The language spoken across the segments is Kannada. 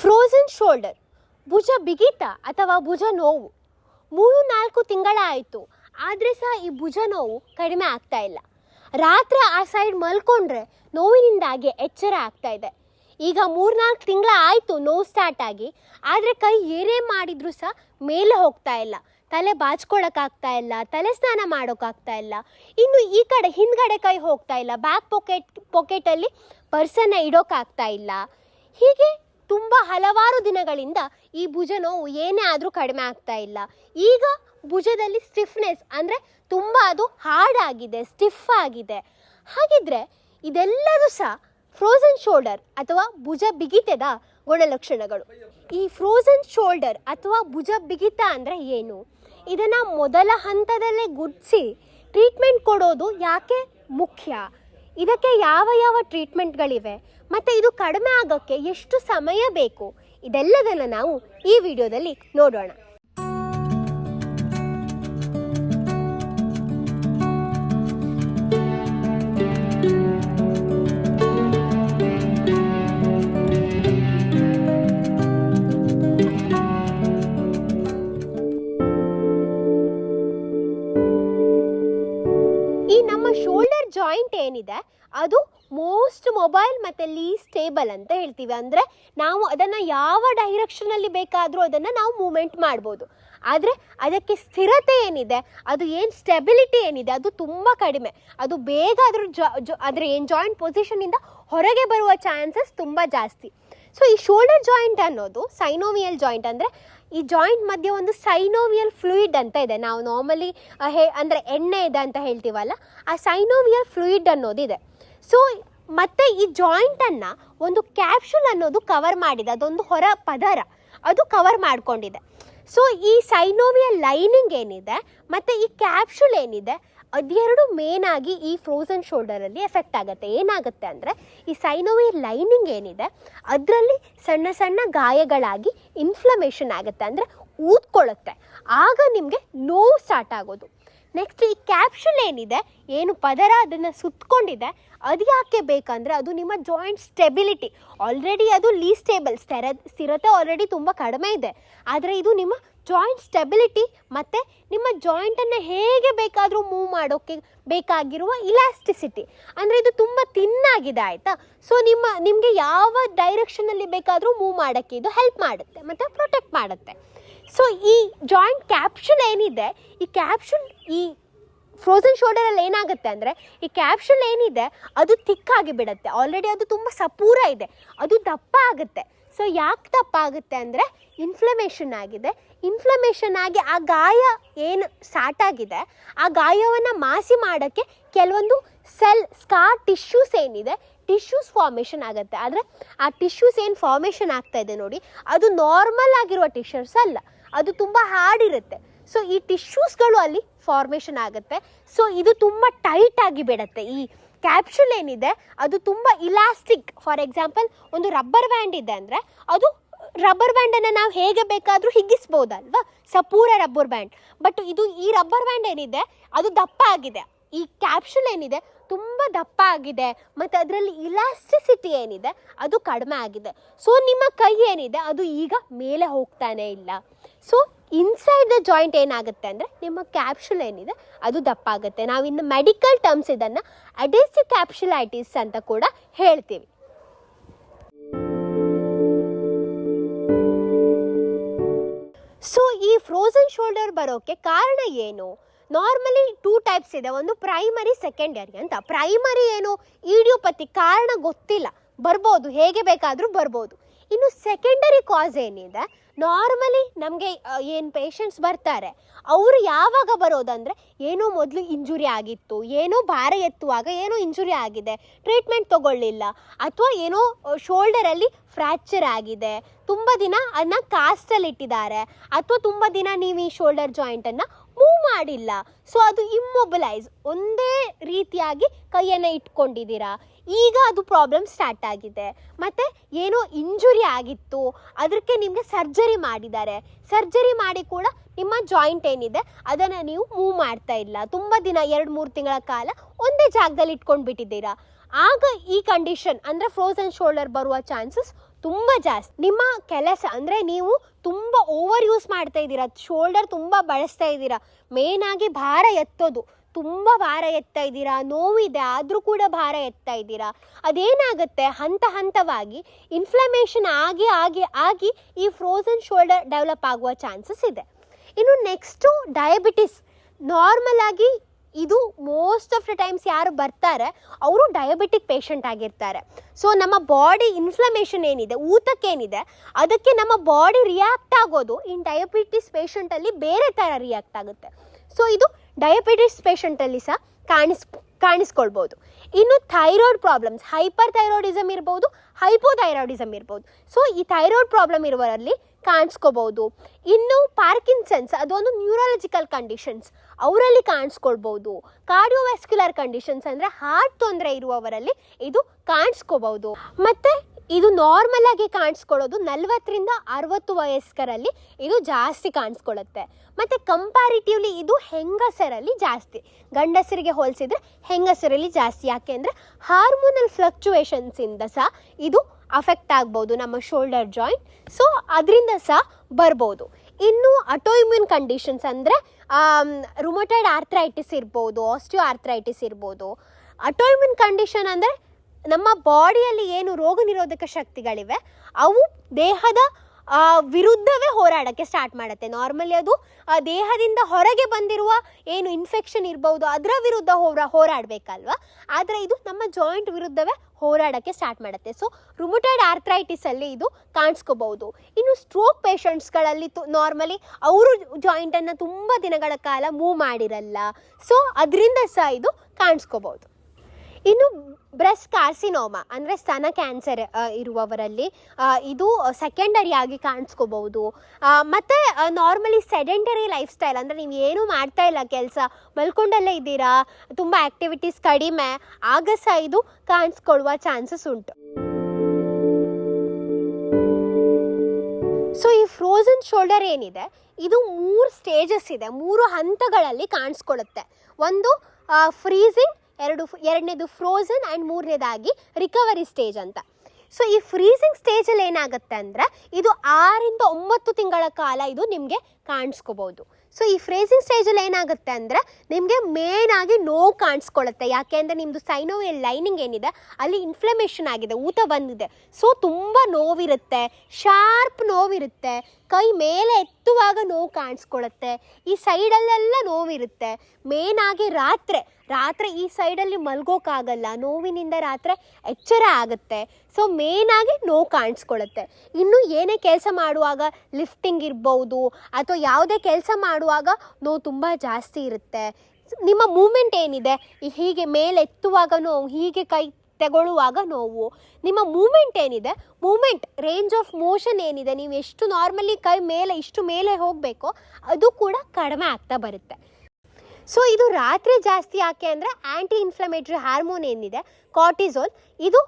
ಫ್ರೋಝನ್ ಶೋಲ್ಡರ್ ಭುಜ ಬಿಗಿತ ಅಥವಾ ಭುಜ ನೋವು. ಮೂರು ನಾಲ್ಕು ತಿಂಗಳ ಆಯಿತು. ಆದರೆ ಸಹ ಈ ಭುಜ ನೋವು ಕಡಿಮೆ ಆಗ್ತಾ ಇಲ್ಲ. ರಾತ್ರಿ ಆ ಸೈಡ್ ಮಲ್ಕೊಂಡ್ರೆ ನೋವಿನಿಂದಾಗಿ ಎಚ್ಚರ ಆಗ್ತಾ ಇದೆ. ಈಗ ಮೂರ್ನಾಲ್ಕು ತಿಂಗಳ ಆಯಿತು ನೋವು ಸ್ಟಾರ್ಟ್ ಆಗಿ. ಆದರೆ ಕೈ ಏನೇ ಮಾಡಿದರೂ ಸಹ ಮೇಲೆ ಹೋಗ್ತಾ ಇಲ್ಲ. ತಲೆ ಬಾಚ್ಕೊಳಕ್ಕಾಗ್ತಾ ಇಲ್ಲ. ತಲೆ ಸ್ನಾನ ಮಾಡೋಕ್ಕಾಗ್ತಾ ಇಲ್ಲ. ಇನ್ನು ಈ ಕಡೆ ಹಿಂದ್ಗಡೆ ಕೈ ಹೋಗ್ತಾ ಇಲ್ಲ. ಬ್ಯಾಕ್ ಪೊಕೆಟ್ ಪೊಕೆಟಲ್ಲಿ ಪರ್ಸನ್ನ ಇಡೋಕ್ಕಾಗ್ತಾ ಇಲ್ಲ. ಹೀಗೆ ತುಂಬ ಹಲವಾರು ದಿನಗಳಿಂದ ಈ ಭುಜ ನೋವು ಏನೇ ಆದರೂ ಕಡಿಮೆ ಆಗ್ತಾ ಇಲ್ಲ. ಈಗ ಭುಜದಲ್ಲಿ ಸ್ಟಿಫ್ನೆಸ್ ಅಂದರೆ ತುಂಬ ಅದು ಹಾರ್ಡ್ ಆಗಿದೆ ಸ್ಟಿಫ್ ಆಗಿದೆ. ಹಾಗಿದ್ರೆ ಇದೆಲ್ಲದೂ ಸಹ ಫ್ರೋಝನ್ ಶೋಲ್ಡರ್ ಅಥವಾ ಭುಜ ಬಿಗಿತದ ಗುಣಲಕ್ಷಣಗಳು. ಈ ಫ್ರೋಝನ್ ಶೋಲ್ಡರ್ ಅಥವಾ ಭುಜ ಬಿಗಿತ ಅಂದರೆ ಏನು? ಇದನ್ನು ಮೊದಲ ಹಂತದಲ್ಲೇ ಗುಡ್ಸಿ ಟ್ರೀಟ್ಮೆಂಟ್ ಕೊಡೋದು ಯಾಕೆ ಮುಖ್ಯ? ಇದಕ್ಕೆ ಯಾವ ಯಾವ ಟ್ರೀಟ್ಮೆಂಟ್ಗಳಿವೆ ಮತ್ತು ಇದು ಕಡಿಮೆ ಆಗೋಕ್ಕೆ ಎಷ್ಟು ಸಮಯ ಬೇಕು? ಇದೆಲ್ಲದನ್ನು ನಾವು ಈ ವಿಡಿಯೋದಲ್ಲಿ ನೋಡೋಣ. ಸ್ಟೇಬಲ್ ಅಂತ ಹೇಳ್ತೀವಿ. ಅಂದರೆ ನಾವು ಅದನ್ನು ಯಾವ ಡೈರೆಕ್ಷನಲ್ಲಿ ಬೇಕಾದರೂ ಅದನ್ನು ನಾವು ಮೂಮೆಂಟ್ ಮಾಡ್ಬೋದು. ಆದರೆ ಅದಕ್ಕೆ ಸ್ಥಿರತೆ ಏನಿದೆ? ಅದು ಏನು ಸ್ಟೆಬಿಲಿಟಿ ಏನಿದೆ? ಅದು ತುಂಬ ಕಡಿಮೆ. ಅದು ಬೇಗ ಅದ್ರ ಜ ಅದರ ಏನು ಜಾಯಿಂಟ್ ಪೊಸಿಷನಿಂದ ಹೊರಗೆ ಬರುವ ಚಾನ್ಸಸ್ ತುಂಬ ಜಾಸ್ತಿ. ಸೊ ಈ ಶೋಲ್ಡರ್ ಜಾಯಿಂಟ್ ಅನ್ನೋದು ಸೈನೋವಿಯಲ್ ಜಾಯಿಂಟ್ ಅಂದರೆ ಈ ಜಾಯಿಂಟ್ ಮಧ್ಯೆ ಒಂದು ಸೈನೋವಿಯಲ್ ಫ್ಲೂಯಿಡ್ ಅಂತ ಇದೆ. ನಾವು ನಾರ್ಮಲಿ ಹೇ, ಅಂದರೆ ಎಣ್ಣೆ ಇದೆ ಅಂತ ಹೇಳ್ತೀವಲ್ಲ, ಆ ಸೈನೋವಿಯಲ್ ಫ್ಲೂಯಿಡ್ ಅನ್ನೋದಿದೆ ಸೊ ಮತ್ತೆ ಈ ಜಾಯಿಂಟನ್ನು ಒಂದು ಕ್ಯಾಪ್ಸುಲ್ ಅನ್ನೋದು ಕವರ್ ಮಾಡಿದೆ. ಅದೊಂದು ಹೊರ ಪದರ. ಅದು ಕವರ್ ಮಾಡ್ಕೊಂಡಿದೆ. ಸೊ ಈ ಸೈನೋವಿಯ ಲೈನಿಂಗ್ ಏನಿದೆ, ಮತ್ತು ಈ ಕ್ಯಾಪ್ಸುಲ್ ಏನಿದೆ ಅದೆರಡು ಮೇನ್ ಆಗಿ ಈ ಫ್ರೋಝನ್ ಶೋಲ್ಡರಲ್ಲಿ ಎಫೆಕ್ಟ್ ಆಗುತ್ತೆ. ಏನಾಗುತ್ತೆ ಅಂದರೆ, ಈ ಸೈನೋವಿಯ ಲೈನಿಂಗ್ ಏನಿದೆ, ಅದರಲ್ಲಿ ಸಣ್ಣ ಸಣ್ಣ ಗಾಯಗಳಾಗಿ ಇನ್ಫ್ಲಮೇಷನ್ ಆಗುತ್ತೆ. ಅಂದರೆ ಊದ್ಕೊಳ್ಳುತ್ತೆ. ಆಗ ನಿಮಗೆ ನೋವು ಸ್ಟಾರ್ಟ್ ಆಗೋದು. ನೆಕ್ಸ್ಟ್ ಈ ಕ್ಯಾಪ್ಷನ್ ಏನಿದೆ? ಏನು ಪದರ ಅದನ್ನು ಸುತ್ತಕೊಂಡಿದೆ ಅದು ಯಾಕೆ ಬೇಕಂದರೆ ಅದು ನಿಮ್ಮ ಜಾಯಿಂಟ್ ಸ್ಟೆಬಿಲಿಟಿ ಆಲ್ರೆಡಿ ಅದು ಲೀ ಸ್ಟೇಬಲ್ ಸ್ಥಿರ, ಸ್ಥಿರತೆ ಆಲ್ರೆಡಿ ತುಂಬ ಕಡಿಮೆ ಇದೆ. ಆದರೆ ಇದು ನಿಮ್ಮ ಜಾಯಿಂಟ್ ಸ್ಟೆಬಿಲಿಟಿ ಮತ್ತು ನಿಮ್ಮ ಜಾಯಿಂಟನ್ನು ಹೇಗೆ ಬೇಕಾದರೂ ಮೂವ್ ಮಾಡೋಕ್ಕೆ ಬೇಕಾಗಿರುವ ಇಲಾಸ್ಟಿಸಿಟಿ ಅಂದರೆ ಇದು ತುಂಬ ತಿನ್ನಾಗಿದೆ, ಆಯಿತಾ? ಸೊ ನಿಮ್ಮ, ನಿಮಗೆ ಯಾವ ಡೈರೆಕ್ಷನಲ್ಲಿ ಬೇಕಾದರೂ ಮೂವ್ ಮಾಡೋಕ್ಕೆ ಇದು ಹೆಲ್ಪ್ ಮಾಡುತ್ತೆ, ಮತ್ತು ಪ್ರೊಟೆಕ್ಟ್ ಮಾಡುತ್ತೆ. ಸೊ ಈ ಜಾಯಿಂಟ್ ಕ್ಯಾಪ್ಸುಲ್ ಏನಿದೆ, ಈ ಕ್ಯಾಪ್ಸುಲ್ ಈ ಫ್ರೋಸನ್ ಶೋಲ್ಡರಲ್ಲಿ ಏನಾಗುತ್ತೆ ಅಂದರೆ, ಈ ಕ್ಯಾಪ್ಸುಲ್ ಏನಿದೆ, ಅದು ತಿಕ್ಕಾಗಿ ಬಿಡುತ್ತೆ. ಆಲ್ರೆಡಿ ಅದು ತುಂಬ ಸಪೂರ ಇದೆ. ಅದು ದಪ್ಪ ಆಗುತ್ತೆ ಸೊ ಯಾಕೆ ದಪ್ಪ ಆಗುತ್ತೆ ಅಂದರೆ ಇನ್ಫ್ಲಮೇಷನ್ ಆಗಿದೆ. ಇನ್ಫ್ಲಮೇಷನ್ ಆಗಿ ಆ ಗಾಯ ಏನು ಸ್ಟಾರ್ಟ್ ಆಗಿದೆ, ಆ ಗಾಯವನ್ನು ಮಾಸಿ ಮಾಡೋಕ್ಕೆ ಕೆಲವೊಂದು ಸೆಲ್ ಸ್ಕಾರ್ ಟಿಶ್ಯೂಸ್ ಏನಿದೆ ಟಿಶ್ಯೂಸ್ ಫಾರ್ಮೇಷನ್ ಆಗುತ್ತೆ. ಆದರೆ, ಆ ಟಿಶ್ಯೂಸ್ ಏನು ಫಾರ್ಮೇಷನ್ ಆಗ್ತಾ ಇದೆ ನೋಡಿ, ಅದು ನಾರ್ಮಲ್ ಆಗಿರುವ ಟಿಶ್ಯೂಸ್ ಅಲ್ಲ. ಅದು ತುಂಬ ಹಾರ್ಡ್ ಇರುತ್ತೆ ಸೊ ಈ ಟಿಶ್ಯೂಸ್ಗಳು ಅಲ್ಲಿ ಫಾರ್ಮೇಷನ್ ಆಗುತ್ತೆ. ಸೊ ಇದು ತುಂಬ ಟೈಟ್ ಆಗಿ ಬಿಡುತ್ತೆ. ಈ ಕ್ಯಾಪ್ಸುಲ್ ಏನಿದೆ, ಅದು ತುಂಬ ಇಲಾಸ್ಟಿಕ್ ಫಾರ್ ಎಕ್ಸಾಂಪಲ್ ಒಂದು ರಬ್ಬರ್ ಬ್ಯಾಂಡ್ ಇದೆ ಅಂದರೆ, ಅದು ರಬ್ಬರ್ ಬ್ಯಾಂಡನ್ನು ನಾವು ಹೇಗೆ ಬೇಕಾದರೂ ಹಿಗ್ಗಿಸ್ಬೋದಲ್ವಾ? ಸಪೂರ ರಬ್ಬರ್ ಬ್ಯಾಂಡ್ ಬಟ್ ಇದು ಈ ರಬ್ಬರ್ ಬ್ಯಾಂಡ್ ಏನಿದೆ, ಅದು ದಪ್ಪ ಆಗಿದೆ. ಈ ಕ್ಯಾಪ್ಸುಲ್ ಏನಿದೆ, ತುಂಬ ದಪ್ಪ ಆಗಿದೆ. ಮತ್ತು ಅದರಲ್ಲಿ ಇಲಾಸ್ಟಿಸಿಟಿ ಏನಿದೆ, ಅದು ಕಡಿಮೆ ಆಗಿದೆ. ಸೊ ನಿಮ್ಮ ಕೈ ಏನಿದೆ, ಅದು ಈಗ ಮೇಲೆ ಹೋಗ್ತಾನೆ ಇಲ್ಲ. ಸೊ ಇನ್ಸೈಡ್ ದ ಜಾಯಿಂಟ್ ಏನಾಗುತ್ತೆ ಅಂದರೆ ನಿಮ್ಮ ಕ್ಯಾಪ್ಸುಲ್ ಏನಿದೆ, ಅದು ದಪ್ಪ ಆಗುತ್ತೆ ನಾವು ಇನ್ನು ಮೆಡಿಕಲ್ ಟರ್ಮ್ಸ್ ಇದನ್ನು ಅಡೆಸಿವ್ ಕ್ಯಾಪ್ಸುಲೈಟಿಸ್ ಅಂತ ಕೂಡ ಹೇಳ್ತೀವಿ. ಸೊ ಈ ಫ್ರೋಸನ್ ಶೋಲ್ಡರ್ ಬರೋಕ್ಕೆ ಕಾರಣ ಏನು? ನಾರ್ಮಲಿ ಟೂ ಟೈಪ್ಸ್ ಇದೆ. ಒಂದು ಪ್ರೈಮರಿ ಸೆಕೆಂಡರಿ ಅಂತ. ಪ್ರೈಮರಿ ಏನು? ಇಡಿಯೋಪತಿ ಕಾರಣ ಗೊತ್ತಿಲ್ಲ. ಬರ್ಬೋದು. ಹೇಗೆ ಬೇಕಾದರೂ ಬರ್ಬೋದು. ಇನ್ನು ಸೆಕೆಂಡರಿ ಕಾಸ್ ಏನಿದೆ? ನಾರ್ಮಲಿ ನಮಗೆ ಏನು ಪೇಷಂಟ್ಸ್ ಬರ್ತಾರೆ, ಅವರು ಯಾವಾಗ ಬರೋದಂದರೆ, ಏನೋ ಮೊದಲು ಇಂಜುರಿ ಆಗಿತ್ತು, ಏನೋ ಭಾರ ಎತ್ತುವಾಗ ಏನೋ ಇಂಜುರಿ ಆಗಿದೆ ಟ್ರೀಟ್ಮೆಂಟ್ ತಗೊಳ್ಳಿಲ್ಲ, ಅಥವಾ ಏನೋ ಶೋಲ್ಡರಲ್ಲಿ ಫ್ರ್ಯಾಕ್ಚರ್ ಆಗಿದೆ, ತುಂಬ ದಿನ ಅದನ್ನ ಕಾಸ್ಟಲ್ಲಿ ಇಟ್ಟಿದ್ದಾರೆ, ಅಥವಾ ತುಂಬ ದಿನ ನೀವು ಈ ಶೋಲ್ಡರ್ ಜಾಯಿಂಟನ್ನು ಮೂವ್ ಮಾಡಿಲ್ಲ. ಸೊ ಅದು ಇಮ್ಮೊಬಿಲೈಸ್ ಒಂದೇ ರೀತಿಯಾಗಿ ಕೈಯನ್ನು ಇಟ್ಕೊಂಡಿದ್ದೀರಾ. ಈಗ ಅದು ಪ್ರಾಬ್ಲಮ್ ಸ್ಟಾರ್ಟ್ ಆಗಿದೆ. ಮತ್ತು ಏನೋ ಇಂಜುರಿ ಆಗಿತ್ತು. ಅದಕ್ಕೆ ನಿಮಗೆ ಸರ್ಜರಿ ಮಾಡಿದ್ದಾರೆ. ಸರ್ಜರಿ ಮಾಡಿ ಕೂಡ ನಿಮ್ಮ ಜಾಯಿಂಟ್ ಏನಿದೆ, ಅದನ್ನು ನೀವು ಮೂವ್ ಮಾಡ್ತಾ ಇಲ್ಲ. ತುಂಬ ದಿನ, ಎರಡು, ಮೂರು ತಿಂಗಳ ಕಾಲ ಒಂದೇ ಜಾಗದಲ್ಲಿ ಇಟ್ಕೊಂಡು ಬಿಟ್ಟಿದ್ದೀರಾ ಆಗ ಈ ಕಂಡೀಷನ್ ಅಂದರೆ ಫ್ರೋಸನ್ ಶೋಲ್ಡರ್ ಬರುವ ಚಾನ್ಸಸ್ ತುಂಬ ಜಾಸ್ತಿ, ನಿಮ್ಮ ಕೆಲಸ ಅಂದರೆ ನೀವು ತುಂಬ ಓವರ್ ಯೂಸ್ ಮಾಡ್ತಾ ಇದ್ದೀರಾ ಶೋಲ್ಡರ್ ತುಂಬ ಬಳಸ್ತಾ ಇದ್ದೀರಾ ಮೇನ್ ಆಗಿ ಭಾರ ಎತ್ತೋದು, ತುಂಬ ಭಾರ ಎತ್ತಾ ಇದ್ದೀರಾ, ನೋವಿದೆ ಆದರೂ ಕೂಡ ಭಾರ ಎತ್ತಾ ಇದ್ದೀರಾ, ಅದೇನಾಗುತ್ತೆ, ಹಂತ ಹಂತವಾಗಿ ಇನ್ಫ್ಲಮೇಷನ್ ಆಗಿ ಆಗಿ ಆಗಿ ಈ ಫ್ರೋಸನ್ ಶೋಲ್ಡರ್ ಡೆವಲಪ್ ಆಗುವ ಚಾನ್ಸಸ್ ಇದೆ. ಇನ್ನು ನೆಕ್ಸ್ಟು ಡಯಾಬಿಟಿಸ್ ನಾರ್ಮಲ್ ಆಗಿ ಇದು ಮೋಸ್ಟ್ ಆಫ್ ದ ಟೈಮ್ಸ್ ಯಾರು ಬರ್ತಾರೆ, ಅವರು ಡಯಾಬಿಟಿಕ್ ಪೇಷಂಟ್ ಆಗಿರ್ತಾರೆ. ಸೊ ನಮ್ಮ ಬಾಡಿ ಇನ್ಫ್ಲಮೇಷನ್ ಏನಿದೆ ಊತಕ್ಕೇನಿದೆ ಅದಕ್ಕೆ ನಮ್ಮ ಬಾಡಿ ರಿಯಾಕ್ಟ್ ಆಗೋದು ಇನ್ ಡಯಾಬಿಟಿಸ್ ಪೇಷಂಟಲ್ಲಿ ಬೇರೆ ಥರ ರಿಯಾಕ್ಟ್ ಆಗುತ್ತೆ. ಸೊ ಇದು ಡಯಾಬಿಟಿಸ್ ಪೇಷಂಟಲ್ಲಿ ಸಹ ಕಾಣಿಸ್, ಕಾಣಿಸ್ಕೊಳ್ಬೋದು. ಇನ್ನು ಥೈರಾಯ್ಡ್ ಪ್ರಾಬ್ಲಮ್ಸ್ ಹೈಪರ್ ಥೈರಾಯ್ಡಿಸಮ್ ಇರ್ಬೋದು ಹೈಪೋಥೈರಾಯ್ಡಿಸಮ್ ಇರ್ಬೋದು. ಸೊ ಈ ಥೈರಾಯ್ಡ್ ಪ್ರಾಬ್ಲಮ್ ಇರುವರಲ್ಲಿ ಕಾಣಿಸ್ಕೋಬೋದು. ಇನ್ನು ಪಾರ್ಕಿನ್ಸನ್ಸ್ ಅದೊಂದು ನ್ಯೂರಾಲಜಿಕಲ್ ಕಂಡೀಷನ್ಸ್ ಅವರಲ್ಲಿ ಕಾಣಿಸ್ಕೊಳ್ಬಹುದು. ಕಾರ್ಡಿಯೋವ್ಯಾಸ್ಕ್ಯುಲರ್ ಕಂಡೀಷನ್ಸ್ ಅಂದರೆ ಹಾರ್ಟ್ ತೊಂದರೆ ಇರುವವರಲ್ಲಿ ಇದು ಕಾಣಿಸ್ಕೋಬಹುದು. ಮತ್ತು ಇದು ನಾರ್ಮಲ್ ಆಗಿ ಕಾಣಿಸ್ಕೊಳ್ಳೋದು ನಲ್ವತ್ತರಿಂದ ಅರವತ್ತು ವಯಸ್ಕರಲ್ಲಿ ಇದು ಜಾಸ್ತಿ ಕಾಣಿಸ್ಕೊಳ್ಳುತ್ತೆ. ಮತ್ತು ಕಂಪ್ಯಾರಿಟಿವ್ಲಿ ಇದು ಹೆಂಗಸರಲ್ಲಿ ಜಾಸ್ತಿ. ಗಂಡಸರಿಗೆ ಹೋಲಿಸಿದ್ರೆ ಹೆಂಗಸರಲ್ಲಿ ಜಾಸ್ತಿ. ಯಾಕೆ ಅಂದರೆ ಹಾರ್ಮೋನಲ್ ಫ್ಲಕ್ಚುಯೇಷನ್ಸಿಂದ ಸಹ ಇದು ಅಫೆಕ್ಟ್ ಆಗ್ಬೋದು ನಮ್ಮ ಶೋಲ್ಡರ್ ಜಾಯಿಂಟ್ ಸೊ ಅದರಿಂದ ಸಹ ಬರ್ಬೋದು. ಇನ್ನು ಅಟೋಇಮ್ಯೂನ್ ಕಂಡೀಷನ್ಸ್ ಅಂದರೆ ರುಮಟೈಡ್ ಆರ್ಥ್ರೈಟಿಸ್ ಇರ್ಬೋದು ಆಸ್ಟಿಯೋ ಆರ್ಥ್ರೈಟಿಸ್ ಇರ್ಬೋದು. ಅಟೋಇಮ್ಯೂನ್ ಕಂಡೀಷನ್ ಅಂದರೆ, ನಮ್ಮ ಬಾಡಿಯಲ್ಲಿ ಏನು ರೋಗ ನಿರೋಧಕ ಶಕ್ತಿಗಳಿವೆ, ಅವು ದೇಹದ ವಿರುದ್ಧವೇ ಹೋರಾಡೋಕ್ಕೆ ಸ್ಟಾರ್ಟ್ ಮಾಡುತ್ತೆ. ನಾರ್ಮಲಿ ಅದು ದೇಹದಿಂದ ಹೊರಗೆ ಬಂದಿರುವ ಏನು ಇನ್ಫೆಕ್ಷನ್ ಇರ್ಬೋದು, ಅದರ ವಿರುದ್ಧ ಹೋರಾ, ಹೋರಾಡಬೇಕಲ್ವ? ಆದರೆ ಇದು ನಮ್ಮ ಜಾಯಿಂಟ್ ವಿರುದ್ಧವೇ ಹೋರಾಡೋಕ್ಕೆ ಸ್ಟಾರ್ಟ್ ಮಾಡುತ್ತೆ. ಸೊ ರುಮಟೈಡ್ ಆರ್ಥ್ರೈಟಿಸಲ್ಲಿ ಇದು ಕಾಣಿಸ್ಕೋಬಹುದು. ಇನ್ನು ಸ್ಟ್ರೋಕ್ ಪೇಷಂಟ್ಸ್ಗಳಲ್ಲಿ ತು ನಾರ್ಮಲಿ ಅವರು ಜಾಯಿಂಟನ್ನು ತುಂಬ ದಿನಗಳ ಕಾಲ ಮೂವ್ ಮಾಡಿರಲ್ಲ. ಸೊ ಅದರಿಂದ ಸಹ ಇದು ಕಾಣಿಸ್ಕೋಬಹುದು. ಇನ್ನು ಬ್ರೆಸ್ಟ್ ಕಾರ್ಸಿನೋಮ, ಅಂದರೆ ಸ್ತನ ಕ್ಯಾನ್ಸರ್ ಇರುವವರಲ್ಲಿ ಇದು ಸೆಕೆಂಡರಿ ಆಗಿ ಕಾಣಿಸ್ಕೋಬಹುದು ಮತ್ತು ನಾರ್ಮಲಿ ಸೆಡೆಂಟರಿ ಲೈಫ್ ಸ್ಟೈಲ್ ಅಂದರೆ ನೀವು ಏನೂ ಮಾಡ್ತಾ ಇಲ್ಲ ಕೆಲಸ, ಮಲ್ಕೊಂಡಲ್ಲೇ ಇದ್ದೀರಾ, ತುಂಬ ಆ್ಯಕ್ಟಿವಿಟೀಸ್ ಕಡಿಮೆ, ಆಗ ಸಹ ಇದು ಕಾಣಿಸ್ಕೊಳ್ಳುವ ಚಾನ್ಸಸ್ ಉಂಟು. ಸೊ ಈ ಫ್ರೋಸನ್ ಶೋಲ್ಡರ್ ಏನಿದೆ, ಇದು ಮೂರು ಸ್ಟೇಜಸ್ ಇದೆ, ಮೂರು ಹಂತಗಳಲ್ಲಿ ಕಾಣಿಸ್ಕೊಳ್ಳುತ್ತೆ. ಒಂದು ಫ್ರೀಸಿಂಗ್ ಎರಡು ಎರಡನೇದು ಫ್ರೋಝನ್ ಆ್ಯಂಡ್ ಮೂರನೇದಾಗಿ ರಿಕವರಿ ಸ್ಟೇಜ್ ಅಂತ. ಸೊ ಈ ಫ್ರೀಸಿಂಗ್ ಸ್ಟೇಜಲ್ಲಿ ಏನಾಗುತ್ತೆ ಅಂದರೆ, ಇದು ಆರಿಂದ ಒಂಬತ್ತು ತಿಂಗಳ ಕಾಲ ಇದು ನಿಮಗೆ ಕಾಣಿಸ್ಕೋಬೋದು. ಸೊ ಈ ಫ್ರೇಸಿಂಗ್ ಸ್ಟೇಜಲ್ಲಿ ಏನಾಗುತ್ತೆ ಅಂದರೆ ನಿಮಗೆ ಮೇನ್ ಆಗಿ ನೋವು ಕಾಣಿಸ್ಕೊಳ್ಳುತ್ತೆ. ಯಾಕೆ ಅಂದರೆ ನಿಮ್ಮದು ಸೈನೋವಿಯಲ್ ಲೈನಿಂಗ್ ಏನಿದೆ, ಅಲ್ಲಿ ಇನ್ಫ್ಲಮೇಷನ್ ಆಗಿದೆ, ಊತ ಬಂದಿದೆ. ಸೊ ತುಂಬ ನೋವಿರುತ್ತೆ ಶಾರ್ಪ್ ನೋವಿರುತ್ತೆ, ಕೈ ಮೇಲೆ ಎತ್ತುವಾಗ ನೋವು ಕಾಣಿಸ್ಕೊಳ್ಳುತ್ತೆ. ಈ ಸೈಡಲ್ಲೆಲ್ಲ ನೋವಿರುತ್ತೆ. ಮೇನ್ ಆಗಿ ರಾತ್ರಿ ರಾತ್ರಿ ಈ ಸೈಡಲ್ಲಿ ಮಲ್ಗೋಕ್ಕಾಗಲ್ಲ. ನೋವಿನಿಂದ ರಾತ್ರಿ ಎಚ್ಚರ ಆಗುತ್ತೆ. ಸೊ ಮೇನ್ ಆಗಿ ನೋವು ಕಾಣಿಸ್ಕೊಳ್ಳುತ್ತೆ ಇನ್ನು ಏನೇ ಕೆಲಸ ಮಾಡುವಾಗ ಲಿಫ್ಟಿಂಗ್ ಇರ್ಬೋದು, ಅಥವಾ ಯಾವುದೇ ಕೆಲಸ ಮಾಡುವಾಗ ನೋವು ತುಂಬ ಜಾಸ್ತಿ ಇರುತ್ತೆ. ನಿಮ್ಮ ಮೂಮೆಂಟ್ ಏನಿದೆ? ಹೀಗೆ ಮೇಲೆ ಎತ್ತುವಾಗ ನೋವು ಹೀಗೆ ಕೈ ತಗೊಳ್ಳುವಾಗ ನೋವು. ನಿಮ್ಮ ಮೂಮೆಂಟ್ ಏನಿದೆ? ಮೂಮೆಂಟ್ ರೇಂಜ್ ಆಫ್ ಮೋಷನ್ ಏನಿದೆ? ನೀವು ಎಷ್ಟು ನಾರ್ಮಲಿ ಕೈ ಮೇಲೆ, ಇಷ್ಟು ಮೇಲೆ ಹೋಗಬೇಕೋ, ಅದು ಕೂಡ ಕಡಿಮೆ ಆಗ್ತಾ ಬರುತ್ತೆ. ಸೊ ಇದು ರಾತ್ರಿ ಜಾಸ್ತಿ ಯಾಕೆ ಅಂದರೆ ಆ್ಯಂಟಿ ಇನ್ಫ್ಲಮೇಟ್ರಿ ಹಾರ್ಮೋನ್ ಏನಿದೆ? ಕಾರ್ಟಿಸೋಲ್ ಇದು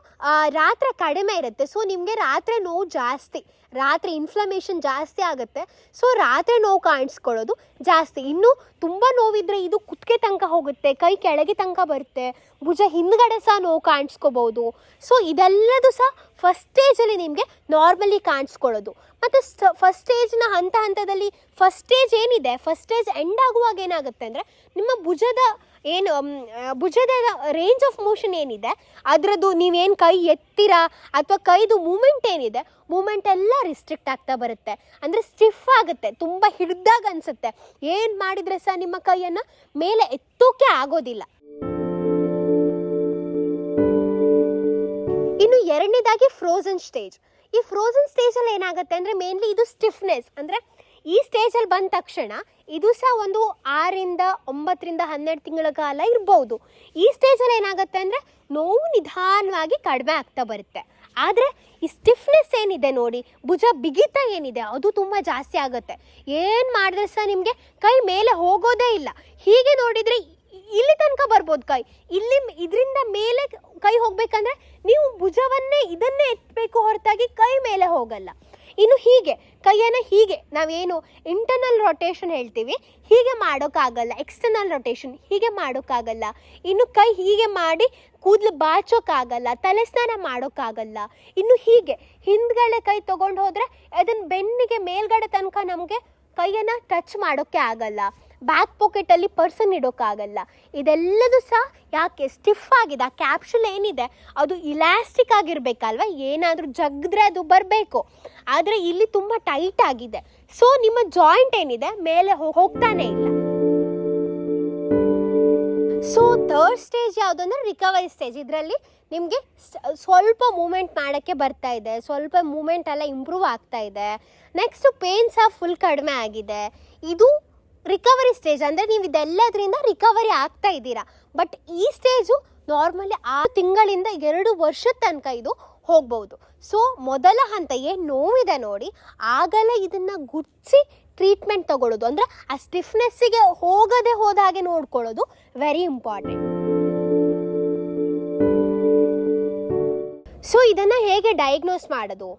ರಾತ್ರಿ ಕಡಿಮೆ ಇರುತ್ತೆ. ಸೊ ನಿಮಗೆ ರಾತ್ರಿ ನೋವು ಜಾಸ್ತಿ. ರಾತ್ರಿ ಇನ್ಫ್ಲಮೇಷನ್ ಜಾಸ್ತಿ ಆಗುತ್ತೆ. ಸೊ ರಾತ್ರಿ ನೋವು ಕಾಣಿಸ್ಕೊಳ್ಳೋದು ಜಾಸ್ತಿ. ಇನ್ನು ತುಂಬ ನೋವಿದ್ರೆ ಇದು ಕುತ್ತಿಗೆ ತನಕ ಹೋಗುತ್ತೆ, ಕೈ ಕೆಳಗೆ ತನಕ ಬರುತ್ತೆ, ಭುಜ ಹಿಂದ್ಗಡೆ ಸಹ ನೋವು ಕಾಣಿಸ್ಕೋಬೋದು ಸೊ ಇದೆಲ್ಲದು ಸಹ ಫಸ್ಟ್ ಸ್ಟೇಜಲ್ಲಿ ನಿಮಗೆ ನಾರ್ಮಲಿ ಕಾಣಿಸ್ಕೊಳ್ಳೋದು. ಮತ್ತು ಫಸ್ಟ್ ಸ್ಟೇಜ್ನ ಹಂತ ಹಂತದಲ್ಲಿ ಫಸ್ಟ್ ಸ್ಟೇಜ್ ಏನಿದೆ? ಫಸ್ಟ್ ಸ್ಟೇಜ್ ಎಂಡ್ ಆಗುವಾಗ ಏನಾಗುತ್ತೆ ಅಂದರೆ, ನಿಮ್ಮ ಭುಜದ ಏನು ಭುಜದ ರೇಂಜ್ ಆಫ್ ಮೋಷನ್ ಏನಿದೆ, ಅದರದ್ದು ನೀವೇನು ಕೈ ಎತ್ತೀರಾ ಅಥವಾ ಕೈದು ಮೂಮೆಂಟ್ ಏನಿದೆ ಮೂಮೆಂಟ್ ಎಲ್ಲ ರಿಸ್ಟ್ರಿಕ್ಟ್ ಆಗ್ತಾ ಬರುತ್ತೆ. ಅಂದರೆ ಸ್ಟಿಫ್ ಆಗುತ್ತೆ, ತುಂಬ ಹಿಡ್ದಾಗ ಅನಿಸುತ್ತೆ. ಏನು ಮಾಡಿದರೆ ಸಹ ನಿಮ್ಮ ಕೈಯನ್ನು ಮೇಲೆ ಎತ್ತೋಕೆ ಆಗೋದಿಲ್ಲ. ಇನ್ನು ಎರಡನೇದಾಗಿ ಫ್ರೋಸನ್ ಸ್ಟೇಜ್ ಈ ಫ್ರೋಸನ್ ಸ್ಟೇಜಲ್ಲಿ ಏನಾಗುತ್ತೆ ಅಂದರೆ ಮೇನ್ಲಿ ಇದು ಸ್ಟಿಫ್ನೆಸ್ ಅಂದರೆ ಈ ಸ್ಟೇಜಲ್ಲಿ ಬಂದ ತಕ್ಷಣ ಇದು ಸಹ ಒಂದು ಆರಿಂದ ಒಂಬತ್ತರಿಂದ ಹನ್ನೆರಡು ತಿಂಗಳ ಕಾಲ ಇರ್ಬೋದು. ಈ ಸ್ಟೇಜಲ್ಲಿ ಏನಾಗುತ್ತೆ ಅಂದರೆ ನೋವು ನಿಧಾನವಾಗಿ ಕಡಿಮೆ ಆಗ್ತಾ ಬರುತ್ತೆ. ಆದರೆ ಈ ಸ್ಟಿಫ್ನೆಸ್ ಏನಿದೆ ನೋಡಿ, ಭುಜ ಬಿಗಿತ ಏನಿದೆ, ಅದು ತುಂಬ ಜಾಸ್ತಿ ಆಗುತ್ತೆ. ಏನು ಮಾಡಿದ್ರೆ ಸಹ ನಿಮಗೆ ಕೈ ಮೇಲೆ ಹೋಗೋದೇ ಇಲ್ಲ. ಹೀಗೆ ನೋಡಿದರೆ ಇಲ್ಲಿ ತನಕ ಬರ್ಬೋದು ಕೈ. ಇಲ್ಲಿ ಇದರಿಂದ ಮೇಲೆ ಕೈ ಹೋಗ್ಬೇಕಂದ್ರೆ ನೀವು ಭುಜವನ್ನೇ ಇದನ್ನೇ ಎತ್ತಬೇಕು ಹೊರತಾಗಿ ಕೈ ಮೇಲೆ ಹೋಗಲ್ಲ. ಇನ್ನು ಹೀಗೆ, ಕೈಯನ್ನು ಹೀಗೆ, ನಾವೇನು ಇಂಟರ್ನಲ್ ರೊಟೇಷನ್ ಹೇಳ್ತೀವಿ, ಹೀಗೆ ಮಾಡೋಕ್ಕಾಗಲ್ಲ ಎಕ್ಸ್ಟರ್ನಲ್ ರೊಟೇಷನ್ ಹೀಗೆ ಮಾಡೋಕ್ಕಾಗಲ್ಲ. ಇನ್ನು ಕೈ ಹೀಗೆ ಮಾಡಿ ಕೂದಲು ಬಾಚೋಕ್ಕಾಗಲ್ಲ ತಲೆ ಸ್ನಾನ ಮಾಡೋಕ್ಕಾಗಲ್ಲ. ಇನ್ನು ಹೀಗೆ, ಹಿಂದ್ಗಡೆ ಕೈ ತೊಗೊಂಡು ಹೋದರೆ ಅದನ್ನು ಬೆನ್ನಿಗೆ ಮೇಲ್ಗಡೆ ತನಕ ನಮಗೆ ಕೈಯನ್ನು ಟಚ್ ಮಾಡೋಕ್ಕೆ ಆಗಲ್ಲ. Back ಪಾಕೆಟಲ್ಲಿ person ಇಡೋಕ್ಕಾಗಲ್ಲ. ಇದೆಲ್ಲದೂ ಸಹ ಯಾಕೆ ಸ್ಟಿಫ್ ಆಗಿದೆ? ಆ ಕ್ಯಾಪ್ಸುಲ್ ಏನಿದೆ? ಅದು ಇಲಾಸ್ಟಿಕ್ ಆಗಿರಬೇಕಲ್ವ? ಏನಾದರೂ ಜಗ್ದ್ರೆ ಅದು ಬರಬೇಕು. ಆದರೆ ಇಲ್ಲಿ ತುಂಬ ಟೈಟ್ ಆಗಿದೆ. ಸೊ ನಿಮ್ಮ ಜಾಯಿಂಟ್ ಏನಿದೆ? ಮೇಲೆ ಹೋಗ್ತಾನೆ ಇಲ್ಲ. ಸೊ ಥರ್ಡ್ ಸ್ಟೇಜ್ ಯಾವುದಂದ್ರೆ ರಿಕವರಿ ಸ್ಟೇಜ್ ಇದರಲ್ಲಿ ನಿಮಗೆ ಸ್ವಲ್ಪ ಮೂಮೆಂಟ್ ಮಾಡೋಕ್ಕೆ ಬರ್ತಾ ಇದೆ. ಸ್ವಲ್ಪ ಮೂಮೆಂಟ್ ಎಲ್ಲ ಇಂಪ್ರೂವ್ ಆಗ್ತಾ ಇದೆ. ನೆಕ್ಸ್ಟ್ ಪೇನ್ ಸಹ ಫುಲ್ ಕಡಿಮೆ ಆಗಿದೆ. ಇದು ರಿಕವರಿ ಸ್ಟೇಜ್ ಅಂದರೆ ನೀವು ಇದೆಲ್ಲದರಿಂದ ರಿಕವರಿ ಆಗ್ತಾ ಇದ್ದೀರಾ. ಬಟ್ ಈ ಸ್ಟೇಜು ನಾರ್ಮಲಿ ಆ ತಿಂಗಳಿಂದ ಎರಡು ವರ್ಷದ ತನಕ ಇದು ಹೋಗ್ಬೋದು ಸೊ ಮೊದಲ ಹಂತ ಏನು ನೋವಿದೆ ನೋಡಿ, ಆಗಲೇ ಇದನ್ನು ಗುಡ್ಸಿ ಟ್ರೀಟ್ಮೆಂಟ್ ತಗೊಳ್ಳೋದು. ಅಂದರೆ ಆ ಸ್ಟಿಫ್ನೆಸ್ಸಿಗೆ ಹೋಗದೆ ಹೋದ ಹಾಗೆ ನೋಡ್ಕೊಳ್ಳೋದು ವೆರಿ ಇಂಪಾರ್ಟೆಂಟ್ ಸೊ ಇದನ್ನು ಹೇಗೆ ಡಯಾಗ್ನೋಸ್ ಮಾಡೋದು?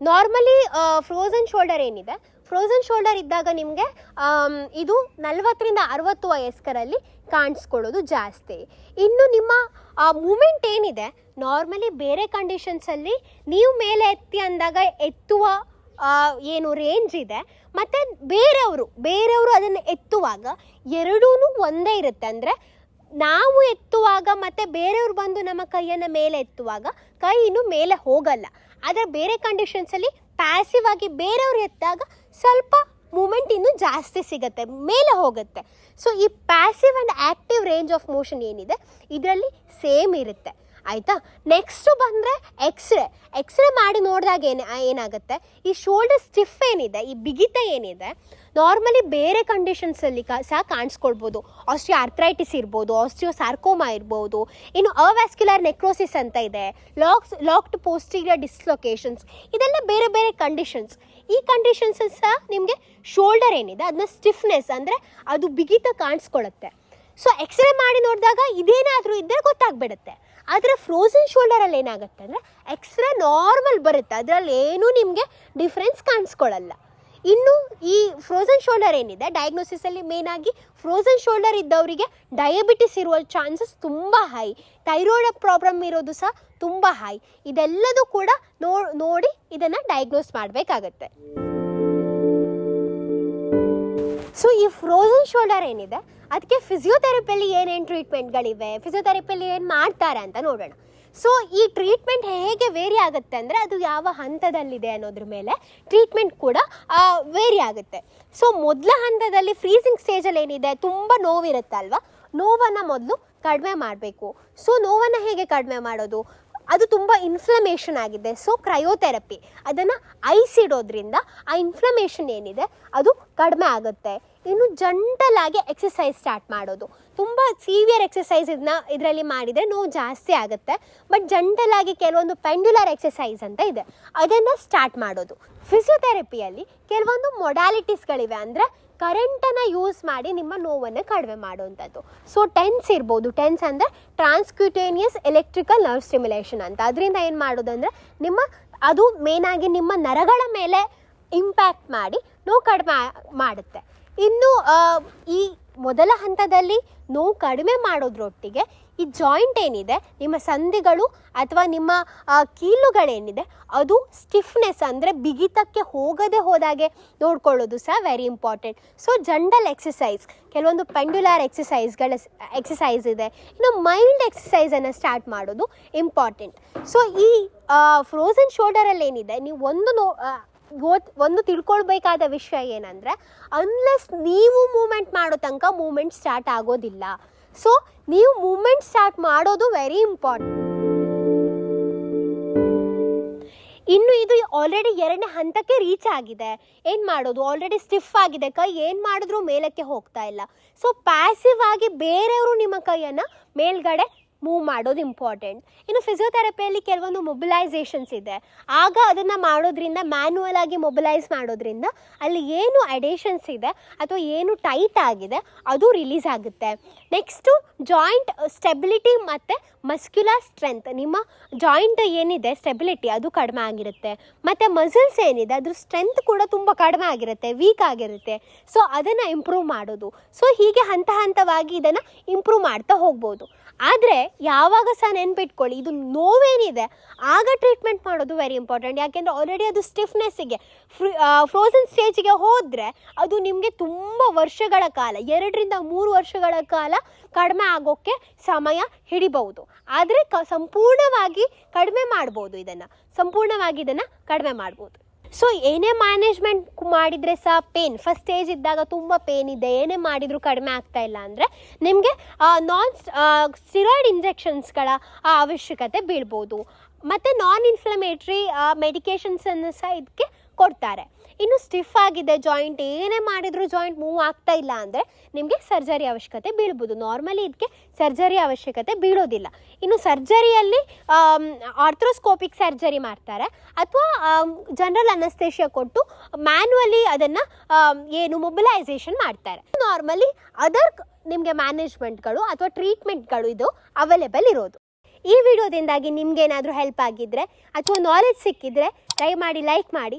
ನಾರ್ಮಲಿ ಫ್ರೋಝನ್ ಶೋಲ್ಡರ್ ಏನಿದೆ ಫ್ರೋಝನ್ ಶೋಲ್ಡರ್ ಇದ್ದಾಗ ನಿಮಗೆ ಇದು ನಲವತ್ತರಿಂದ ಅರವತ್ತು ವಯಸ್ಕರಲ್ಲಿ ಕಾಣಿಸ್ಕೊಳ್ಳೋದು ಜಾಸ್ತಿ. ಇನ್ನು ನಿಮ್ಮ ಮೂಮೆಂಟ್ ಏನಿದೆ ನಾರ್ಮಲಿ ಬೇರೆ ಕಂಡೀಷನ್ಸಲ್ಲಿ ನೀವು ಮೇಲೆ ಎತ್ತಿ ಅಂದಾಗ ಎತ್ತುವ ಏನು ರೇಂಜ್ ಇದೆ, ಮತ್ತು ಬೇರೆಯವರು ಬೇರೆಯವರು ಅದನ್ನು ಎತ್ತುವಾಗ ಎರಡೂ ಒಂದೇ ಇರುತ್ತೆ. ಅಂದರೆ ನಾವು ಎತ್ತುವಾಗ ಮತ್ತು ಬೇರೆಯವರು ಬಂದು ನಮ್ಮ ಕೈಯನ್ನು ಮೇಲೆ ಎತ್ತುವಾಗ ಕೈ ಇನ್ನು ಮೇಲೆ ಹೋಗಲ್ಲ. ಆದರೆ ಬೇರೆ ಕಂಡೀಷನ್ಸಲ್ಲಿ ಪ್ಯಾಸಿವ್ ಆಗಿ ಬೇರೆಯವರು ಎತ್ತಾಗ ಸ್ವಲ್ಪ ಮೂಮೆಂಟ್ ಇನ್ನೂ ಜಾಸ್ತಿ ಸಿಗುತ್ತೆ, ಮೇಲೆ ಹೋಗುತ್ತೆ. ಸೊ ಈ passive and active range of motion ಏನಿದೆ, ಇದರಲ್ಲಿ ಸೇಮ್ ಇರುತ್ತೆ. ಆಯಿತಾ? ನೆಕ್ಸ್ಟು ಬಂದರೆ ಎಕ್ಸ್ರೇ ಎಕ್ಸ್ರೇ ಮಾಡಿ ನೋಡಿದಾಗ ಏನು ಏನಾಗುತ್ತೆ? ಈ ಶೋಲ್ಡರ್ ಸ್ಟಿಫ್ ಏನಿದೆ, ಈ ಬಿಗಿತ ಏನಿದೆ ನಾರ್ಮಲಿ ಬೇರೆ ಕಂಡೀಷನ್ಸಲ್ಲಿ ಕ, ಸಹ ಕಾಣಿಸ್ಕೊಳ್ಬೋದು. ಆಸ್ಟ್ರಿಯೋ ಆರ್ಥ್ರೈಟಿಸ್ ಇರ್ಬೋದು ಆಸ್ಟ್ರಿಯೋ ಸಾರ್ಕೋಮಾ ಇರ್ಬೋದು, ಇನ್ನು ಅವ್ಯಾಸ್ಕ್ಯುಲರ್ ನೆಕ್ರೋಸಿಸ್ ಅಂತ ಇದೆ ಲಾಕ್ಸ್ ಲಾಕ್ಡ್ ಪೋಸ್ಟೀರಿಯರ್ ಡಿಸ್ಲೊಕೇಶನ್ಸ್ ಇದೆಲ್ಲ ಬೇರೆ ಬೇರೆ ಕಂಡೀಷನ್ಸ್ ಈ ಕಂಡೀಷನ್ಸ್ ಸಹ ನಿಮಗೆ ಶೋಲ್ಡರ್ ಏನಿದೆ ಅದನ್ನ ಸ್ಟಿಫ್ನೆಸ್ ಅಂದರೆ ಅದು ಬಿಗಿತ ಕಾಣಿಸ್ಕೊಳ್ಳುತ್ತೆ. ಸೊ ಎಕ್ಸ್ರೇ ಮಾಡಿ ನೋಡಿದಾಗ ಇದೇನಾದರೂ ಇದ್ದರೆ ಗೊತ್ತಾಗ್ಬಿಡುತ್ತೆ. ಆದರೆ ಫ್ರೋಝನ್ ಶೋಲ್ಡರಲ್ಲಿ ಏನಾಗುತ್ತೆ ಅಂದರೆ ಎಕ್ಸ್ರೇ ನಾರ್ಮಲ್ ಬರುತ್ತೆ. ಅದರಲ್ಲಿ ಏನೂ ನಿಮಗೆ ಡಿಫ್ರೆನ್ಸ್ ಕಾಣಿಸ್ಕೊಳ್ಳಲ್ಲ. ಇನ್ನು ಈ ಫ್ರೋಝನ್ ಶೋಲ್ಡರ್ ಏನಿದೆ ಡಯಾಗ್ನೋಸಿಸಲ್ಲಿ ಆಗಿ ಫ್ರೋಝನ್ ಶೋಲ್ಡರ್ ಇದ್ದವರಿಗೆ ಡಯಾಬಿಟಿಸ್ ಇರುವ ಚಾನ್ಸಸ್ ತುಂಬ ಹೈ ಥೈರಾಯ್ಡ್ ಪ್ರಾಬ್ಲಮ್ ಇರೋದು ಸಹ ತುಂಬ ಹೈ ಇದೆಲ್ಲದೂ ಕೂಡ ನೋ, ನೋಡಿ ಇದನ್ನು ಡಯಾಗ್ನೋಸ್ ಮಾಡಬೇಕಾಗತ್ತೆ. ಸೊ ಈ ಫ್ರೋಝನ್ ಶೋಲ್ಡರ್ ಏನಿದೆ, ಅದಕ್ಕೆ ಫಿಸಿಯೋಥೆರಪಿಯಲ್ಲಿ ಏನೇನು ಟ್ರೀಟ್ಮೆಂಟ್ಗಳಿವೆ ಫಿಸಿಯೋಥೆರಪಿಯಲ್ಲಿ ಏನು ಮಾಡ್ತಾರೆ ಅಂತ ನೋಡೋಣ. ಸೊ ಈ ಟ್ರೀಟ್ಮೆಂಟ್ ಹೇಗೆ ವೇರಿ ಆಗುತ್ತೆ ಅಂದರೆ ಅದು ಯಾವ ಹಂತದಲ್ಲಿದೆ ಅನ್ನೋದ್ರ ಮೇಲೆ ಟ್ರೀಟ್ಮೆಂಟ್ ಕೂಡ ವೇರಿ ಆಗುತ್ತೆ. ಸೊ ಮೊದಲ ಹಂತದಲ್ಲಿ ಫ್ರೀಸಿಂಗ್ ಸ್ಟೇಜಲ್ಲಿ ಏನಿದೆ, ತುಂಬ ನೋವಿರುತ್ತೆ ಅಲ್ವಾ? ನೋವನ್ನು ಮೊದಲು ಕಡಿಮೆ ಮಾಡಬೇಕು. ಸೊ ನೋವನ್ನು ಹೇಗೆ ಕಡಿಮೆ ಮಾಡೋದು? ಅದು ತುಂಬ ಇನ್ಫ್ಲಮೇಷನ್ ಆಗಿದೆ. ಸೊ ಕ್ರಯೋಥೆರಪಿ ಅದನ್ನು ಐಸ್ ಇಡೋದ್ರಿಂದ ಆ ಇನ್ಫ್ಲಮೇಷನ್ ಏನಿದೆ, ಅದು ಕಡಿಮೆ ಆಗುತ್ತೆ. ಇನ್ನು ಜಂಟಲಾಗಿ ಎಕ್ಸಸೈಸ್ ಸ್ಟಾರ್ಟ್ ಮಾಡೋದು. ತುಂಬ ಸೀವಿಯರ್ ಎಕ್ಸಸೈಸ್ ಇದನ್ನ ಇದರಲ್ಲಿ ಮಾಡಿದರೆ ನೋವು ಜಾಸ್ತಿ ಆಗುತ್ತೆ. ಬಟ್ ಜಂಟಲಾಗಿ ಕೆಲವೊಂದು ಪೆಂಡ್ಯುಲರ್ ಎಕ್ಸಸೈಸ್ ಅಂತ ಇದೆ. ಅದನ್ನು ಸ್ಟಾರ್ಟ್ ಮಾಡೋದು. ಫಿಸಿಯೋಥೆರಪಿಯಲ್ಲಿ ಕೆಲವೊಂದು ಮೊಡಾಲಿಟೀಸ್ಗಳಿವೆ ಅಂದರೆ ಕರೆಂಟನ್ನು ಯೂಸ್ ಮಾಡಿ ನಿಮ್ಮ ನೋವನ್ನು ಕಡಿಮೆ ಮಾಡುವಂಥದ್ದು. ಸೊ ಟೆನ್ಸ್ ಇರ್ಬೋದು. ಟೆನ್ಸ್ ಅಂದರೆ ಟ್ರಾನ್ಸ್ಕ್ಯೂಟೇನಿಯಸ್ ಎಲೆಕ್ಟ್ರಿಕಲ್ ನರ್ವ್ ಸ್ಟಿಮ್ಯುಲೇಷನ್ ಅಂತ. ಅದರಿಂದ ಏನು ಮಾಡೋದಂದರೆ ನಿಮ್ಮ, ಅದು ಮೇನಾಗಿ ನಿಮ್ಮ ನರಗಳ ಮೇಲೆ ಇಂಪ್ಯಾಕ್ಟ್ ಮಾಡಿ ನೋವು ಕಡಿಮೆ ಮಾಡುತ್ತೆ. ಇನ್ನು ಈ ಮೊದಲ ಹಂತದಲ್ಲಿ ನೋವು ಕಡಿಮೆ ಮಾಡೋದ್ರೊಟ್ಟಿಗೆ ಈ ಜಾಯಿಂಟ್ ಏನಿದೆ, ನಿಮ್ಮ ಸಂಧಿಗಳು ಅಥವಾ ನಿಮ್ಮ ಕೀಲುಗಳೇನಿದೆ, ಅದು ಸ್ಟಿಫ್ನೆಸ್ ಅಂದರೆ ಬಿಗಿತಕ್ಕೆ ಹೋಗದೆ ಹೋದಾಗೆ ನೋಡ್ಕೊಳ್ಳೋದು ಸಹ very important so gentle exercise ಕೆಲವೊಂದು ಪೆಂಡ್ಯುಲರ್ ಎಕ್ಸಸೈಸ್ಗಳ ಎಕ್ಸಸೈಸ್ ಇದೆ. ಇನ್ನು ಮೈಲ್ಡ್ ಎಕ್ಸಸೈಸನ್ನು ಸ್ಟಾರ್ಟ್ ಮಾಡೋದು ಇಂಪಾರ್ಟೆಂಟ್ ಸೊ ಈ ಫ್ರೋಝನ್ ಶೋಲ್ಡರಲ್ಲಿ ಏನಿದೆ ನೀವು ಒಂದು ನೋ ಗೊತ್ ಒಂದು ತಿಳ್ಕೊಳ್ಬೇಕಾದ ವಿಷಯ ಏನಂದರೆ ಅನ್ಲೆಸ್ ನೀವು ಮೂಮೆಂಟ್ ಮಾಡೋ ತನಕ ಮೂಮೆಂಟ್ ಸ್ಟಾರ್ಟ್ ಆಗೋದಿಲ್ಲ. ಸೊ ನೀವು ಮೂಮೆಂಟ್ ಸ್ಟಾರ್ಟ್ ಮಾಡೋದು ವೆರಿ ಇಂಪಾರ್ಟೆಂಟ್ ಇನ್ನು ಇದು ಆಲ್ರೆಡಿ ಎರಡನೇ ಹಂತಕ್ಕೆ ರೀಚ್ ಆಗಿದೆ. ಏನು ಮಾಡೋದು? ಆಲ್ರೆಡಿ ಸ್ಟಿಫ್ ಆಗಿದೆ. ಕೈ ಏನು ಮಾಡಿದ್ರೂ ಮೇಲಕ್ಕೆ ಹೋಗ್ತಾ ಇಲ್ಲ. ಸೊ ಪ್ಯಾಸಿವ್ ಆಗಿ ಬೇರೆಯವರು ನಿಮ್ಮ ಕೈಯನ್ನು ಮೇಲ್ಗಡೆ ಮೂವ್ ಮಾಡೋದು ಇಂಪಾರ್ಟೆಂಟ್ ಇನ್ನು ಫಿಸಿಯೋಥೆರಪಿಯಲ್ಲಿ ಕೆಲವೊಂದು ಮೊಬಿಲೈಸೇಷನ್ಸ್ ಇದೆ. ಆಗ ಅದನ್ನು ಮಾಡೋದ್ರಿಂದ ಮ್ಯಾನ್ಯಲ್ ಆಗಿ ಮೊಬಿಲೈಸ್ ಮಾಡೋದ್ರಿಂದ ಅಲ್ಲಿ ಏನು ಅಡೇಷನ್ಸ್ ಇದೆ ಅಥವಾ ಏನು ಟೈಟ್ ಆಗಿದೆ, ಅದು ರಿಲೀಸ್ ಆಗುತ್ತೆ. ನೆಕ್ಸ್ಟು ಜಾಯಿಂಟ್ ಸ್ಟೆಬಿಲಿಟಿ ಮತ್ತು ಮಸ್ಕ್ಯುಲರ್ ಸ್ಟ್ರೆಂತ್ ನಿಮ್ಮ ಜಾಯಿಂಟ್ ಏನಿದೆ ಸ್ಟೆಬಿಲಿಟಿ ಅದು ಕಡಿಮೆ ಆಗಿರುತ್ತೆ. ಮತ್ತು ಮಸಲ್ಸ್ ಏನಿದೆ, ಅದ್ರ ಸ್ಟ್ರೆಂತ್ ಕೂಡ ತುಂಬ ಕಡಿಮೆ ಆಗಿರುತ್ತೆ ವೀಕ್ ಆಗಿರುತ್ತೆ. ಸೊ ಅದನ್ನು ಇಂಪ್ರೂವ್ ಮಾಡೋದು. ಸೊ ಹೀಗೆ ಹಂತ ಹಂತವಾಗಿ ಇದನ್ನು ಇಂಪ್ರೂವ್ ಮಾಡ್ತಾ ಹೋಗ್ಬೋದು. ಆದರೆ ಯಾವಾಗ ಸಹ ನೆನ್ಪಿಟ್ಕೊಳ್ಳಿ, ಇದು ನೋವೇನಿದೆ, ಆಗ ಟ್ರೀಟ್ಮೆಂಟ್ ಮಾಡೋದು ವೆರಿ ಇಂಪಾರ್ಟೆಂಟ್ ಯಾಕೆಂದರೆ ಆಲ್ರೆಡಿ ಅದು ಸ್ಟಿಫ್ನೆಸ್ಸಿಗೆ ಫ್ರೀ ಫ್ರೋಸನ್ ಸ್ಟೇಜಿಗೆ ಹೋದರೆ ಅದು ನಿಮಗೆ ತುಂಬ ವರ್ಷಗಳ ಕಾಲ, ಎರಡರಿಂದ ಮೂರು ವರ್ಷಗಳ ಕಾಲ ಕಡಿಮೆ ಆಗೋಕ್ಕೆ ಸಮಯ ಹಿಡಿಬಹುದು. ಆದರೆ ಕ, ಸಂಪೂರ್ಣವಾಗಿ ಕಡಿಮೆ ಮಾಡ್ಬೋದು ಇದನ್ನು, ಸಂಪೂರ್ಣವಾಗಿ ಇದನ್ನು ಕಡಿಮೆ ಮಾಡ್ಬೋದು. ಸೊ ಏನೇ ಮ್ಯಾನೇಜ್ಮೆಂಟ್ ಮಾಡಿದರೆ ಸಹ ಪೇನ್ ಫಸ್ಟ್ ಸ್ಟೇಜ್ ಇದ್ದಾಗ ತುಂಬ ಪೇನ್ ಇದೆ. ಏನೇ ಮಾಡಿದರೂ ಕಡಿಮೆ ಆಗ್ತಾ ಇಲ್ಲ ಅಂದರೆ ನಿಮಗೆ ನಾನ್ ಸ್ಟಿರಾಯ್ಡ್ ಇಂಜೆಕ್ಷನ್ಸ್ಗಳ ಅವಶ್ಯಕತೆ ಬೀಳ್ಬೋದು. ಮತ್ತು ನಾನ್ ಇನ್ಫ್ಲಮೇಟ್ರಿ ಮೆಡಿಕೇಷನ್ಸನ್ನು ಸಹ ಇದಕ್ಕೆ ಕೊಡ್ತಾರೆ. ಇನ್ನು ಸ್ಟಿಫ್ ಆಗಿದೆ ಜಾಯಿಂಟ್ ಏನೇ ಮಾಡಿದರೂ ಜಾಯಿಂಟ್ ಮೂವ್ ಆಗ್ತಾ ಇಲ್ಲ ಅಂದರೆ ನಿಮಗೆ ಸರ್ಜರಿ ಅವಶ್ಯಕತೆ ಬೀಳ್ಬೋದು. ನಾರ್ಮಲಿ ಇದಕ್ಕೆ ಸರ್ಜರಿ ಅವಶ್ಯಕತೆ ಬೀಳೋದಿಲ್ಲ. ಇನ್ನು ಸರ್ಜರಿಯಲ್ಲಿ ಆರ್ಥ್ರೋಸ್ಕೋಪಿಕ್ ಸರ್ಜರಿ ಮಾಡ್ತಾರೆ. ಅಥವಾ ಜನರಲ್ ಅನಸ್ತೇಷಿಯಾ ಕೊಟ್ಟು ಮ್ಯಾನ್ಯುವಲಿ ಅದನ್ನು ಏನು ಮೊಬಿಲೈಸೇಷನ್ ಮಾಡ್ತಾರೆ. ನಾರ್ಮಲಿ ಅದರ್ ನಿಮಗೆ ಮ್ಯಾನೇಜ್ಮೆಂಟ್ಗಳು ಅಥವಾ ಟ್ರೀಟ್ಮೆಂಟ್ಗಳು ಇದು ಅವೈಲೇಬಲ್ ಇರೋದು. ಈ ವಿಡಿಯೋದಿಂದಾಗಿ ನಿಮ್ಗೆ ಏನಾದರೂ ಹೆಲ್ಪ್ ಆಗಿದ್ದರೆ ಅಥವಾ ನಾಲೆಜ್ ಸಿಕ್ಕಿದ್ರೆ ದಯಮಾಡಿ ಲೈಕ್ ಮಾಡಿ.